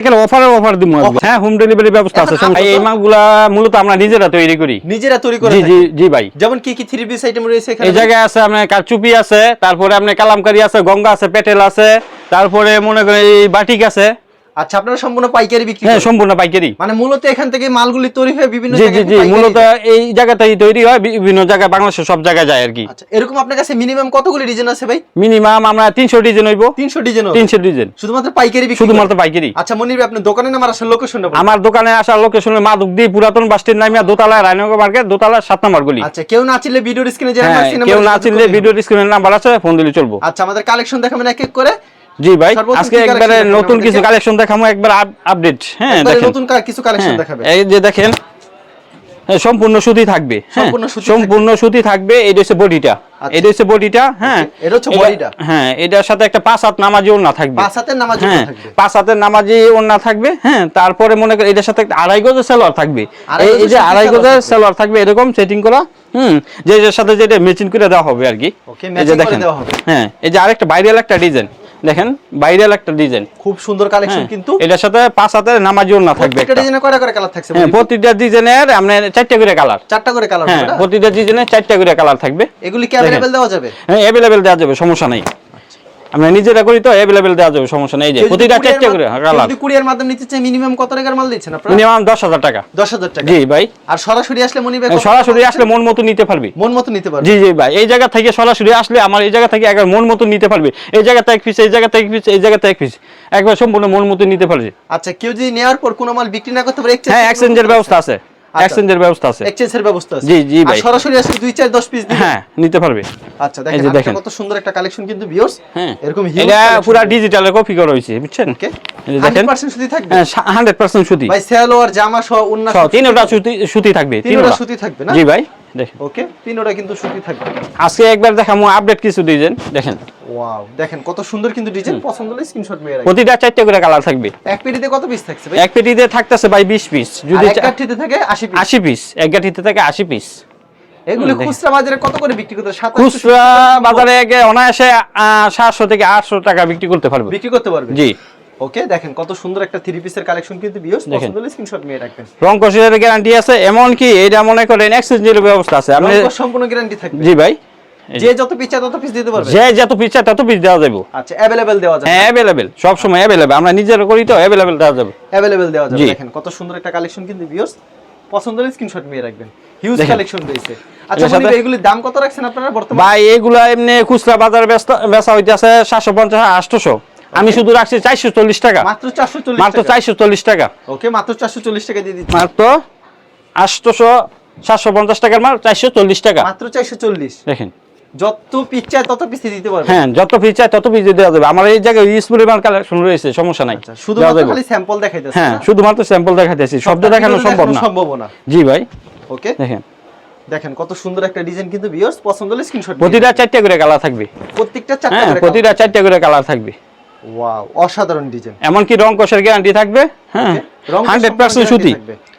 এখানে অফার দিব হ্যাঁ হোম ডেলিভারি ব্যবস্থা আছে এই মালগুলা মূলত আমরা নিজেরা তৈরি করি। নিজেরা তৈরি করি জি জি জি ভাই। যেমন কি কি থ্রি পিস আইটেম রয়েছে এখানে? এই জায়গায় আছে আপনার কারচুপি আছে তারপরে আপনার কালামকারি আছে গঙ্গা আছে পেটেল আছে তারপরে মনে করেন এই বাটিক আছে। আচ্ছা আপনারা সম্পূর্ণ পাইকারি বিক্রি হ্যাঁ সম্পূর্ণ পাইকারি। মানে মূলত এখান থেকে মালগুলি তৈরি হয়ে বিভিন্ন জি জি জায়গায় জি মূলত এই জায়গাতেই তৈরি হয় বিভিন্ন জায়গায় বাংলাদেশের সব জায়গায় যায় আর কি। আচ্ছা এরকম আপনার কাছে মিনিমাম কতগুলি ডিজাইন আছে ভাই? মিনিমাম আমরা তিনশো ডিজাইন হইব। তিনশো ডিজাইন তিনশো ডিজাইন শুধুমাত্র পাইকারি বিক্রি শুধুমাত্র পাইকারি। আচ্ছা মনির ভাই আপনার দোকানের নাম আর আসলে লোকেশনটা। আমার দোকানে আসার লোকেশনে মাদুকদি পুরাতন বাস স্ট্যান্ড নামিয়া দোতলা রায়নগর মার্কেট দোতলা সাত নম্বর গলি। আচ্ছা কেউ না চিনলে ভিডিওর স্ক্রিনে যে হ্যাঁ নাম্বার কেউ না চিনলে ভিডিও স্ক্রিনের নাম্বার আছে ফোন দিলে চলবো। আচ্ছা আমাদের কালেকশন দেখাবেন এক এক করে। জি ভাই আজকে একবারে নতুন কিছু কালেকশন দেখাবো একবার আপডেট হ্যাঁ দেখেন। নতুন কা- কিছু কালেকশন হ্যাঁ, দেখাবেন। এই যে দেখেন হ্যাঁ, সম্পূর্ণ সুতি থাকবে। সম্পূর্ণ সুতি থাকবে এটা হচ্ছে বডিটা। আচ্ছা। এটা হচ্ছে বডিটা হ্যাঁ। এটা হচ্ছে bodyটা। হ্যাঁ এটার সাথে একটা পাঁচ হাত নামাজি ওড়না থাকবে। পাঁচ হাতের নামাজ হ্যাঁ থাকবে। পাঁচ হাতের নামাজি ওড়না থাকবে হ্যাঁ। তারপরে মনে করেন এটার সাথে একটা আড়াই গজের সালোয়ার থাকবে। এই- যে আড়াই গজের। সালোয়ার থাকবে এরকম সেটিং করা হুম। যে এটার সাথে যেটা ম্যাচিং করে দেওয়া হবে আর কি। এই যে করে দেখেন। দেওয়া হবে। হ্যাঁ এই যে আরেকটা ভাইরাল একটা ডিজাইন দেখেন বাইরেল একটা ডিজাইন খুব সুন্দর কালেকশন হ্যাঁ, কিন্তু। এটার সাথে পাঁচ হাতের নামাজি না থাকবে প্রত্যেকটা একটা। ডিজাইনে কয়টা করে কালার থাকছে হ্যাঁ? প্রতিটা ডিজাইনের আপনি চারটা করে কালার চারটা করে কালার হ্যাঁ প্রতিটা ডিজাইনের চারটা করে কালার থাকবে। এগুলি কি অ্যাভেলেবেল দেওয়া যাবে? হ্যাঁ অ্যাভেলেবেল দেওয়া যাবে সমস্যা নাই। আমরা নিজেরা করি তো অ্যাভেলেবেল দেওয়া যাবে সমস্যা নেই যে। প্রতিটা চারটা করে মাধ্যমে- কালার। যদি কুরিয়ার মাধ্যমে নিতে চায় মিনিমাম কত টাকার মাল দিচ্ছেন আপনারা? মিনিমাম দশ হাজার টাকা। দশ হাজার টাকা। জি ভাই। আর সরাসরি আসলে মনি ভাই সরাসরি আসলে মন মতো নিতে পারবি। মন মতো নিতে পারবে। জি জি ভাই। এই জায়গা থেকে সরাসরি আসলে আমার এই জায়গা থেকে একবার মন মতো নিতে পারবে। এই জায়গাতে থেকে পিস এই জায়গাতে থেকে পিস এই জায়গাতে এক পিস একবার সম্পূর্ণ মন মতো নিতে পারবে। আচ্ছা কেউ যদি নেওয়ার পর কোনো মাল বিক্রি না করতে পারে হ্যাঁ এক্সচেঞ্জের ব্যবস্থা আছে। এক্সচেঞ্জের ব্যবস্থা আছে। এক্সচেঞ্জের ব্যবস্থা আছে। জি, জি ভাই। সরাসরি আসলে দুই চার দশ পিস দিবে? হ্যাঁ নিতে পারবে। আচ্ছা দেখেন। কত সুন্দর একটা কালেকশন কিন্তু ভিউয়ার্স হ্যাঁ। এরকম এটা পুরা ডিজিটালে কপি করা হয়েছে বুঝছেন? ওকে দেখেন। 100% সুতি থাকবে? হ্যাঁ হান্ড্রেড পার্সেন্ট সুতি। ভাই সালোয়ার জামা সহ উন্না তিনটা সুতি সুতি থাকবে তিনটা। সুতি থাকবে না? জি ভাই দেখেন। ওকে তিনটা কিন্তু সুতি থাকবে। আজকে একবার দেখামু আপডেট কিছু ডিজাইন দেখেন। ওয়াও দেখেন কত সুন্দর কিন্তু ডিজাইন পছন্দ হলে স্ক্রিনশট মেরে প্রতিটা চারটে করে কালার থাকবে। এক পেটিতে কত পিস থাকছে ভাই? এক পেটিতে থাকতেছে ভাই বিশ পিস যদি এক কাঠিতে থাকে 80 পিস আশি পিস এক গাঠিতে থাকে আশি পিস এগুলো খুচরা বাজারে কত করে বিক্রি করতে 27 খুচরা বাজারে অনায়াসে সাতশো থেকে আটশো টাকা বিক্রি করতে পারবে। বিক্রি করতে পারবে? জি। ওকে দেখেন কত সুন্দর একটা থ্রি পিসের কালেকশন কিন্তু দেখেন। পছন্দ হলে স্ক্রিনশট রাখবেন। রং কষের গ্যারান্টি আছে। এমনকি এটা মনে করেন এক্সচেঞ্জের ব্যবস্থা আছে। আপনি সম্পূর্ণ গ্যারান্টি থাকবে। জি ভাই। যে- যত পিস তত পিস দিতে পারবে? যে যত পিস তত পিস দেওয়া যাবে। আচ্ছা অ্যাভেলেবেল দেওয়া যাবে। হ্যাঁ অ্যাভেলেবেল সব সময় অ্যাভেলেবেল আমরা নিজেরা করি তো অ্যাভেলেবেল দেওয়া যাবে। অ্যাভেলেবেল দেওয়া যাবে। দেখেন কত সুন্দর একটা কালেকশন কিন্তু ভিউয়ার্স পছন্দ হলে স্ক্রিনশট মেরে রাখবেন হিউজ কালেকশন রয়েছে। আচ্ছা এটার সাথে- মনির ভাই, এগুলির দাম কত রাখছেন আপনারা বর্তমানে? ভাই এগুলা এমনি খুচরা বাজার বেচা হইতেছে সাতশো পঞ্চাশ আমি শুধু রাখছি চারশো চল্লিশ টাকা। মাত্র 440 মাত্র চারশো চল্লিশ টাকা। ওকে মাত্র 440 টাকা দিয়ে দিচ্ছি। মাত্র আটশোশো সাতশো পঞ্চাশ টাকার মাল চারশো চল্লিশ টাকা। মাত্র 440 দেখেন। যত পিস চায় তত পিস দিতে পারবে। হ্যাঁ যত পিস চাই তত পিস দেওয়া যাবে। আমার এই জায়গায় স্কুলের মাল কালেকশন রয়েছে সমস্যা নাই। শুধুমাত্র খালি স্যাম্পল দেখাইতেছে হ্যাঁ শুধুমাত্র স্যাম্পল দেখাতেছি শব্দ দেখানো সম্ভব না। সম্ভব না। জি ভাই। ওকে দেখেন। দেখেন কত সুন্দর একটা ডিজাইন কিন্তু ভিউয়ার্স পছন্দ হলে স্ক্রিনশট প্রতিটা চারটে করে কালার থাকবে। প্রত্যেকটা চারটা করে প্রতিটা চারটে করে কালার থাকবে। ওয়াও অসাধারণ ডিজাইন এমনকি রং কষের গ্যারান্টি থাকবে। হ্যাঁ রং হান্ড্রেড পার্সেন্ট সুতি।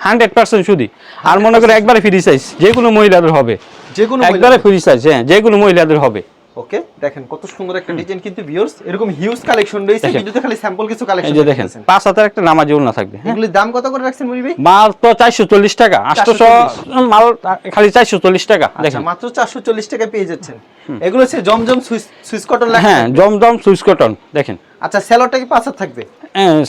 হান্ড্রেড পার্সেন্ট সুতি। আর মনে করে একবারে ফ্রি সাইজ যে কোনো মহিলাদের হবে। যে কোনো একবারে ফ্রি সাইজ হ্যাঁ যে কোনো মহিলাদের হবে। ওকে দেখেন কত সুন্দর একটা ডিজাইন কিন্তু ভিউয়ার্স এরকম হিউজ কালেকশন রয়েছে খালি স্যাম্পল কিছু এই কালেকশন যে দেখেন পাঁচ হাতের একটা নামাজি ওড়না থাকবে হ্যাঁ। দাম কত করে রাখছেন মুনি ভাই? মাল তো চারশো চল্লিশ টাকা আটশোশো মাল খালি চারশো চল্লিশ টাকা আচ্ছা দেখেন। মাত্র 440 টাকা পেয়ে যাচ্ছেন। এগুলো হচ্ছে জমজম সুইস সুইস কটন লেখা হ্যাঁ জমজম সুইচ কটন দেখেন। আচ্ছা সেলরটা কি পাঁচ হাত থাকবে?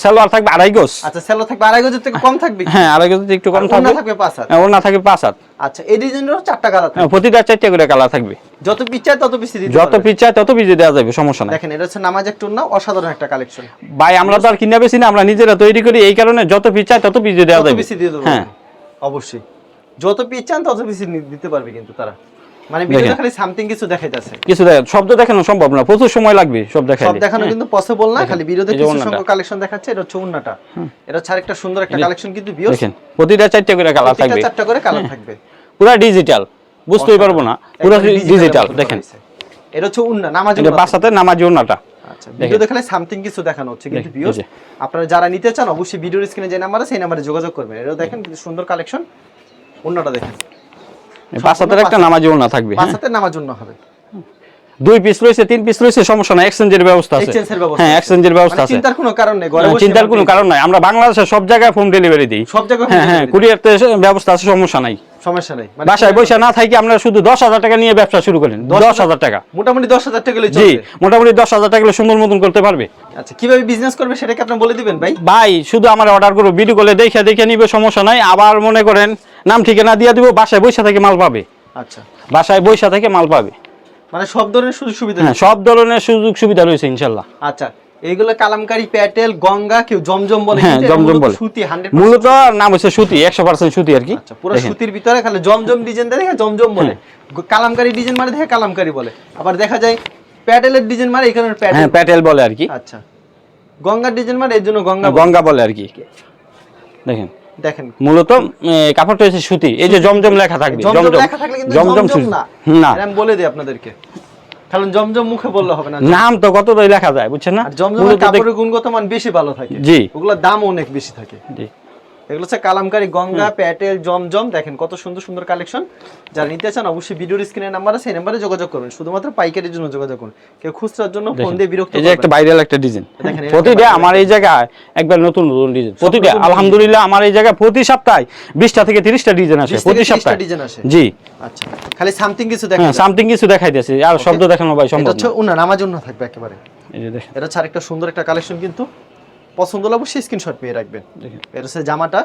সালোয়ার থাকবে আড়াই গোস আচ্ছা থাকবে আড়াই গজের থেকে কম থাকবে? হ্যাঁ আড়াই গোস একটু কম থাকবে। থাকবে পাঁচ হাত? হ্যাঁ, ওড়না থাকবে পাঁচ হাত। আচ্ছা এই ডিজাইনেরও চারটা কালার হ্যাঁ, প্রতিটা চারটে করে কালার থাকবে। যত পিস চায় তত পিস দিতে যত। পিস তত পিস দেওয়া যাবে সমস্যা নাই। দেখেন এটা হচ্ছে নামাজ একটু না অসাধারণ একটা কালেকশন ভাই আমরা তো আর কিনা বেশি না আমরা নিজেরা তৈরি করি এই কারণে যত পিস চায় তত পিস দেওয়া তত যাবে। পিস দিয়ে দেবো। হ্যাঁ। অবশ্যই। যত পিস চান তত পিস দিতে পারবে কিন্তু তারা। মানে ভিডিওতে খালি সামথিং কিছু দেখাইতেছে। কিছু দেখা শব্দ দেখানো সম্ভব না প্রচুর সময় লাগবে সব সব দেখানো কিন্তু পসিবল না খালি ভিডিওতে কিছু সংখ্যক কালেকশন দেখাচ্ছে এটা হচ্ছে উন্নাটা এটা হচ্ছে আরেকটা সুন্দর একটা কালেকশন কিন্তু ভিউয়ার্স দেখেন প্রতিটা চারটে করে কালার প্রত্যেকটা থাকবে। চারটা করে কালার থাকবে। পুরা ডিজিটাল বুঝতেই পারব না পুরো ডিজিটাল দেখেন। এটা হচ্ছে উন্না নামাজ এটা বাসাতে নামাজি ওড়নাটা। আচ্ছা ভিডিওতে খালি সামথিং কিছু দেখানো হচ্ছে কিন্তু দেখেন, ভিউয়ার্স এই যে। আপনারা যারা নিতে চান অবশ্যই ভিডিওর স্ক্রিনে যে নাম্বার আছে সেই নাম্বারে যোগাযোগ করবেন। এটা দেখেন সুন্দর কালেকশন উন্নাটা দেখেন। বাসাতের একটা ওড়না থাকবে হ্যাঁ। হবে। দুই পিস রয়েছে তিন পিস রয়েছে সমস্যা নাই এক্সচেঞ্জের ব্যবস্থা আছে। হ্যাঁ এক্সচেঞ্জের ব্যবস্থা মানে আছে। চিন্তার কোনো কারণ নেই ঘরে হ্যাঁ, চিন্তার কোনো কারণ নাই। আমরা বাংলাদেশের সব জায়গায় হোম ডেলিভারি দিই। সব জায়গায় হ্যাঁ হ্যাঁ delivery ব্যবস্থা আছে সমস্যা নাই। সমস্যা নেই। মানে বাসায় বসে না থাকি আপনারা শুধু দশ হাজার টাকা নিয়ে ব্যবসা শুরু করেন। দশ হাজার টাকা। মোটামুটি দশ হাজার টাকা জি মোটামুটি দশ হাজার টাকা সুন্দর মতন করতে পারবে। আচ্ছা কীভাবে বিজনেস করবে সেটাকে আপনি বলে দিবেন ভাই? ভাই শুধু আমার অর্ডার করব ভিডিও কলে দেখে দেখে নিবে সমস্যা নাই। আবার মনে করেন নাম ঠিকানা দিয়ে দিব বাসায় বৈশা থেকে মাল পাবে। আচ্ছা। বাসায় বৈশা থেকে মাল পাবে। মানে সব ধরনের সুযোগ সুবিধা হ্যাঁ সব ধরনের সুযোগ সুবিধা রয়েছে ইনশাল্লাহ। আচ্ছা এইগুলো কালামকারী প্যাটেল গঙ্গা কেউ জমজম বলে হ্যাঁ, জমজম বলে। সুতি 100% মূলত নাম হচ্ছে সুতি একশো পার্সেন্ট সুতি আর কি। আচ্ছা পুরো সুতির ভিতরে খালি জমজম ডিজাইন দেখে জমজম বলে। কালামকারী ডিজাইন মানে দেখে কালামকারী বলে। আবার দেখা যায় প্যাটেলের ডিজাইন মানে এখানে প্যাটেল। হ্যাঁ প্যাটেল বলে আর কি। আচ্ছা গঙ্গার ডিজাইন মানে এর জন্য গঙ্গা গঙ্গা বলে আর কি। দেখেন। দেখেন। মূলত কাপড়টা হচ্ছে সুতি এই যে জমজম লেখা থাকবে জমজম লেখা থাকলে কিন্তু জমজম। না। না। আমি বলে দিই আপনাদেরকে। কারণ জমজম মুখে বললে হবে না। নাম তো কতটাই লেখা যায় বুঝছেন না? জমজমের কাপড়ের গুণগত মান বেশি ভালো থাকে। জি। ওগুলোর দাম অনেক বেশি থাকে। জি। এগুলো হচ্ছে কালামকারী গঙ্গা প্যাটেল জমজম দেখেন কত সুন্দর সুন্দর কালেকশন। যারা নিতে চান অবশ্যই ভিডিওর স্ক্রিনের নাম্বার আছে সেই নাম্বারে যোগাযোগ করবেন শুধুমাত্র পাইকারির জন্য যোগাযোগ করুন। কেউ খুচরার জন্য ফোন দিয়ে বিরক্ত এই যে একটা। ভাইরাল একটা ডিজাইন দেখেন, প্রতিটা আমার এই জায়গায় একবার নতুন নতুন ডিজাইন প্রতিটা আলহামদুলিল্লাহ আমার এই জায়গায় প্রতি সপ্তাহে বিশটা থেকে তিরিশটা ডিজাইন আসে প্রতি সপ্তাহে। ডিজাইন আসে। জি। আচ্ছা খালি সামথিং কিছু হ্যাঁ দেখেন সামথিং কিছু দেখাই দেখাইতেছি আর শব্দ দেখানো ভাই সম্ভব এটা হচ্ছে না। উন্না নামাজ উন্না থাকবে একেবারে। এই যে দেখেন। এটা হচ্ছে আরেকটা সুন্দর একটা কালেকশন কিন্তু। পছন্দ হলে অবশ্যই স্ক্রিনশট পেয়ে রাখবেন। এটা হচ্ছে জামাটা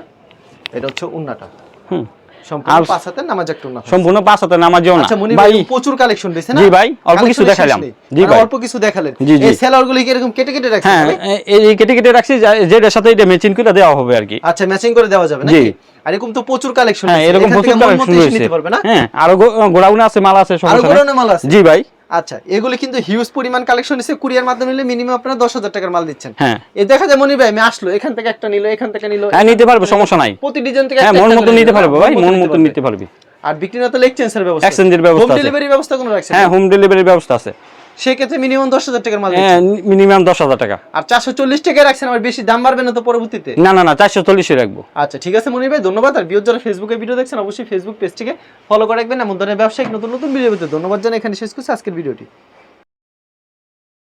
এটা হচ্ছে উন্নাটা। হুম। সম্পূর্ণ পাঁচ হাতে নামাজ একটা উন্না। সম্পূর্ণ পাঁচ হাতে নামাজিও না। আচ্ছা মনি ভাই ভাই প্রচুর কালেকশন দিয়েছে জি ভাই, অল্প কিছু দেখালাম। জি ভাই। অল্প কিছু দেখালেন। জি, জি। এই সেলার গুলি কি এরকম কেটে কেটে রাখছেন হ্যাঁ এই কেটে কেটে রাখছি যেটার সাথে এটা ম্যাচিং করে দেওয়া হবে আর কি। আচ্ছা ম্যাচিং করে দেওয়া যাবে জি। নাকি আর এরকম তো প্রচুর কালেকশন হ্যাঁ এরকম প্রচুর কালেকশন নিতে পারবে না? হ্যাঁ আরও গোডাউনে আছে মাল আছে গোডাউনে মাল আছে। জি ভাই। আচ্ছা এগুলো কিন্তু হিউজ পরিমাণ কালেকশন এসে কুরিয়ার মাধ্যমে নিলে মিনিমাম আপনারা দশ হাজার টাকার মাল দিচ্ছেন। হ্যাঁ। এ দেখা যায় মনি ভাই আমি আসলো এখান থেকে একটা নিলো এখান থেকে নিলো হ্যাঁ নিতে পারবে সমস্যা নাই। প্রতি ডিজাইন থেকে হ্যাঁ মন মতো নিতে পারব ভাই মন মতো নিতে পারবে। আর বিক্রি না তো এক্সচেঞ্জের ব্যবস্থা এক্সচেঞ্জের ব্যবস্থা হোম ডেলিভারি ব্যবস্থা কোনো রাখছেন? হ্যাঁ হোম ডেলিভারি ব্যবস্থা আছে। সেক্ষেত্রে মিনিমাম দশ হাজার টাকার মাল হ্যাঁ মিনিমাম দশ হাজার টাকা। আর চারশো চল্লিশ টাকায় রাখছেন আমার বেশি দাম বাড়বে না তো পরবর্তীতে? না না না চারশো চল্লিশে রাখব। আচ্ছা ঠিক আছে মনির ভাই ধন্যবাদ। আর বিয়োর যারা ফেসবুকে ভিডিও দেখছেন অবশ্যই ফেসবুক পেজটিকে ফলো করে রাখবেন। এমন ধরনের ব্যবসায়িক নতুন নতুন ভিডিও পেতে ধন্যবাদ জানাই। এখানে শেষ করছি আজকের ভিডিওটি